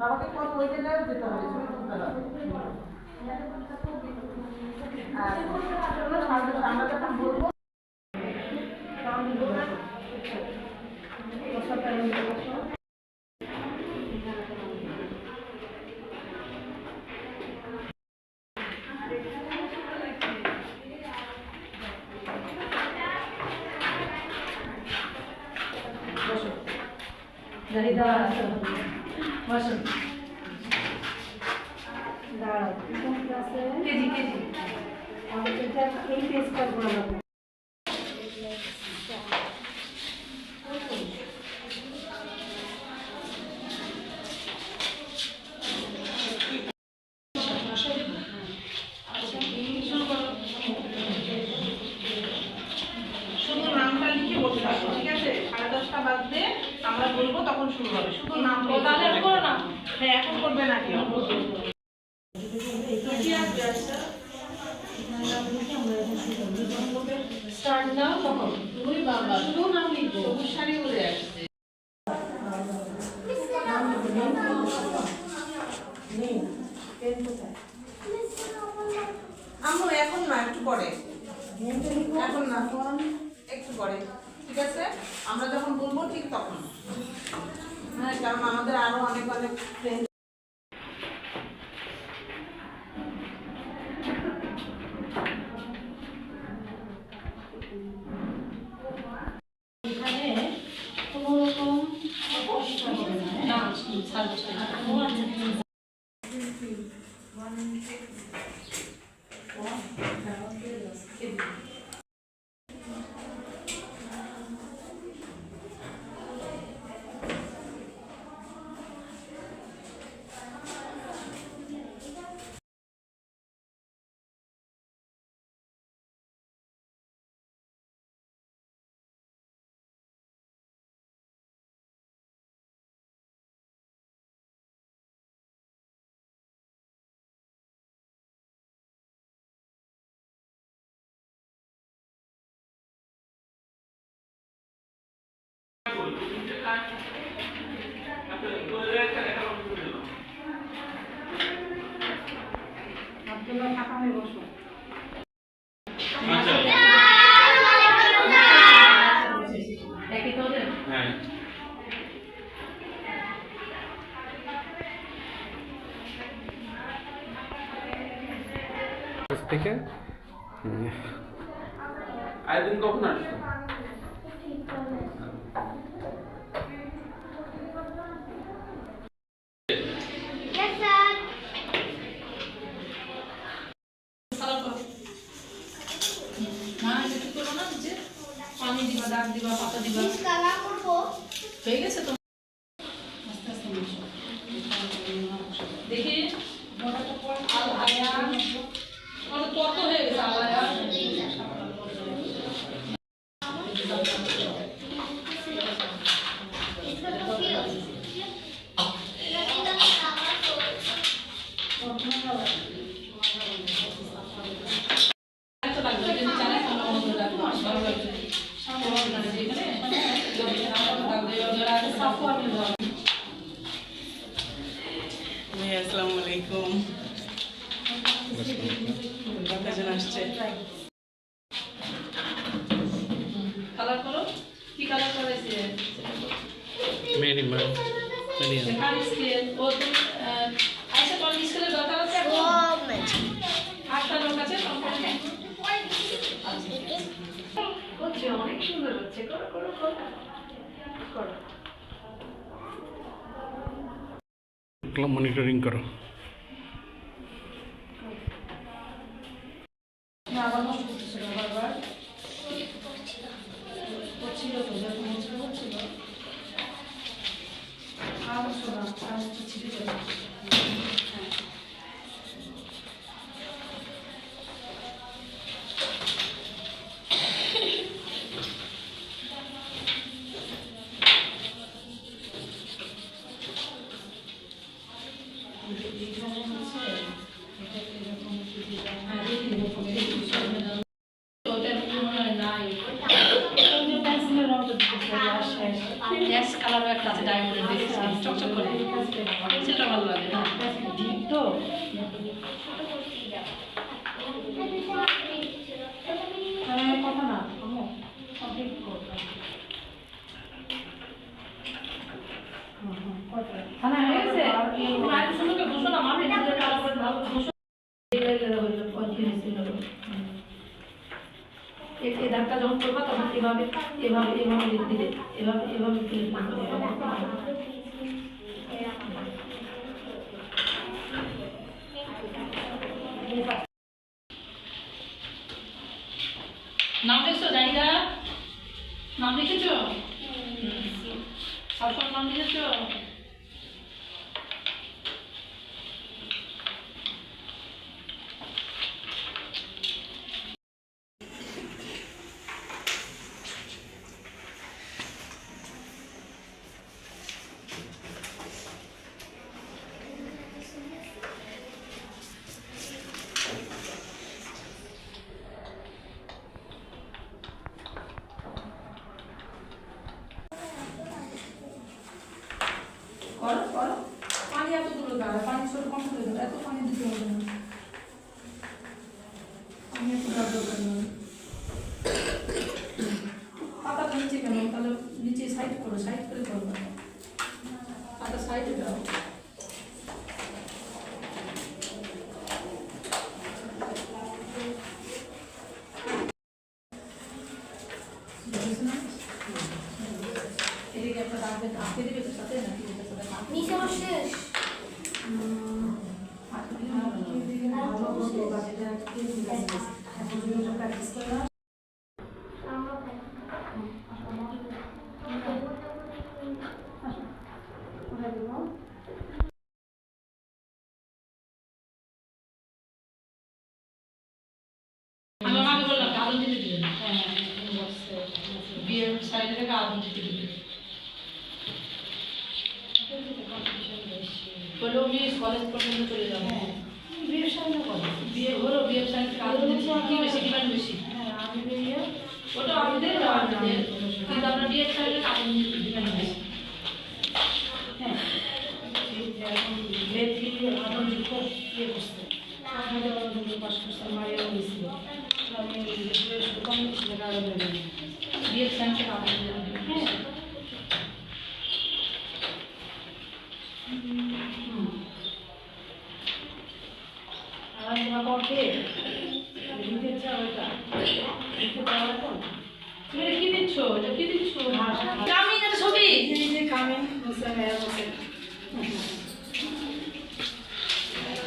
বাবাকে কত ওই জায়গায় যেতে হবে ছবি তুলতে হবে। আর আমরা যখন বলব গাড়ি দেওয়া আছে বসুন। দাঁড়াও কেজি কেজি। এই পেজটা করে দেবো শুধু নামটা লিখে বসে থাকো ঠিক আছে সাড়ে দশটা বাজতে আমরা বলব তখন শুরু হবে শুধু নাম তাহলে এখন করো না। হ্যাঁ এখন করবে না কেউ স্টার্ট শাড়ি উড়ে আসছে আম্মু, এখন না, একটু পরে। এখন না। একটু পরে, ঠিক আছে? আমরা যখন বলব ঠিক তখন। হ্যাঁ কারণ আমাদের আরও অনেক অনেক Jetzt habe ich den থেকে আয়োজন কখন আসছো না কিছু করো না যে পানি দিবা ডাক দিবা পাতা দিবা। হয়ে গেছে তো আস্তে আস্তে মিশো দেখি আল আয়া কত কত হয়ে গেছে আল আয়া এত লাগবে যদি জানে তাহলে আমাদের লাগবে ভালো লাগবে সামনে ভালো লাগবে এখানে যদি আমাদের লাগবে যারা আছে সাফু আমি বলব আসসালামু আলাইকুম কতজন আসছে। কালার করো? কি কালার করেছে মেরি মা মেরিয়াম স্কেল ও তুমি আচ্ছা তোমার স্কেলের দরকার আছে আটটা লোক আছে তখন অনেক সুন্দর হচ্ছে। করো করো করো। করো। মনিটরিং করো। না আবার নষ্ট করতেছিল বারবার করছিল তো যখন হচ্ছিল হচ্ছিল আর হচ্ছে না আর হচ্ছে ছিঁড়ে কালারও একটা আছে ডায়মন্ডের দেখছি চকচক করে। সেটা ভালো লাগে না। হ্যাঁ, তো কথা না কমপ্লিট করব হয়েছে ধাক্কা যখন করবা তখন এভাবে এভাবে এভাবে দিলে এভাবে এভাবে নাম জানিদা? নাম আপনার নাম করো করো। পানি এত দূরে দাঁড়া পানি ছোট, কম করে দেবো এত পানি দিতে হবে না। পানি এত দরকার নেই। পাতা নিচে কেন? তাহলে নিচে সাইড করো সাইড করে করো পাতা। সাইডে দাও? এদিকে একটা দাঁড়াবে আঁকে দিবে তো সাথে নাকি এটা সাথে না নিচে শেষ আমি আমাকে বললাম আগুন দিতে দিবেন বিয়ের বলল আমি কলেজ পর্যন্ত চলে যাব। বিয়ের সাইডে বিয়ে হলো বিয়ের আগুন কি বেশি ডিমান্ড বেশি? ওটা আমাদের আমাদের কিন্তু আমরা বিয়ের সাইডে আগুন দিতে ডিমান্ড বেশি? বিয়ের সাইডে আগুন দিতে তুমি এটা কি দিচ্ছ এটা কি দিচ্ছ আমি এটা ছবি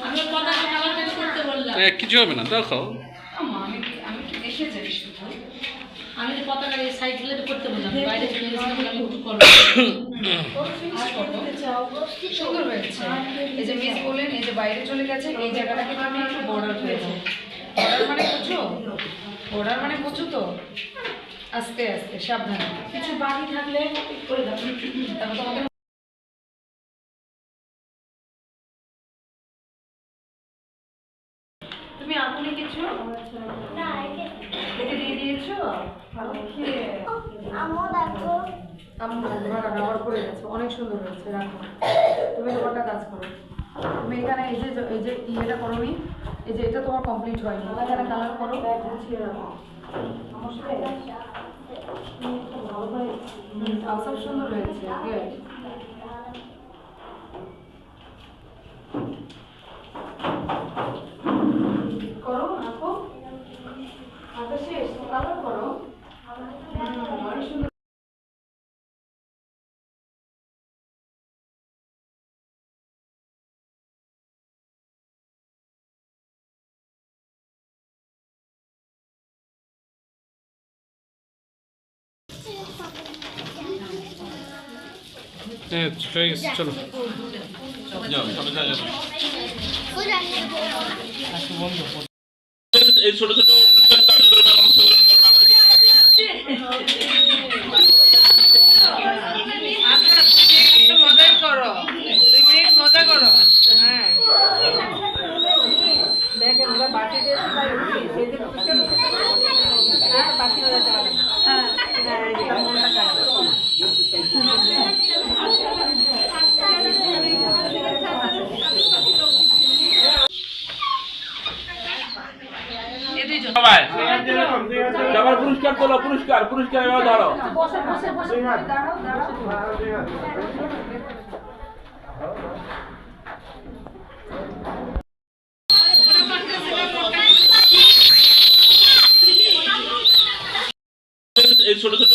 আমি ওর পতাকা কালার চেঞ্জ করতে বললাম। এ, কিছু হবে না দেখো আমি আমি কি দেখে যাই শুধু? আমি যে পতাকার এই সাইডগুলো তো করতে বললাম বাইরে চলে গেছিলাম আমি করব সুন্দর হয়েছে। এই যে মিস বললেন এই যে বাইরে চলে গেছে এই জায়গাটা কিন্তু আমি একটু বর্ডার হয়েছে বর্ডার মানে বুঝো বর্ডার মানে বুঝো তো? আস্তে আস্তে সাবধানে। কিছু বাকি থাকলে করে দাও। তারপর তোমাকে তুমি কিছু? এটা দিয়ে দিয়েছ? অনেক সুন্দর হয়েছে রাখো। তুমি তোমারটা কাজ করো। তুমি এখানে এই যে এই যে ইয়েটা করো এই যে এটা তোমার কমপ্লিট হয়নি। এখানে কালার করো। গুছিয়ে রাখো। আমার সাথে হুম, তাও সব সুন্দর হয়েছে good. করো রাখো আঁকা শেষ কালার করো হুম, অনেক সুন্দর হ্যাঁ হয়ে গেছে চলো ও জানি এই ছোট ছোট অনুষ্ঠান কার্যক্রমে অংশগ্রহণ করবে আমাদের সাথে থাকবেন নয় সবার পুরস্কার তোলো পুরস্কার পুরস্কার এবার ধরো। এই ছোট ছোট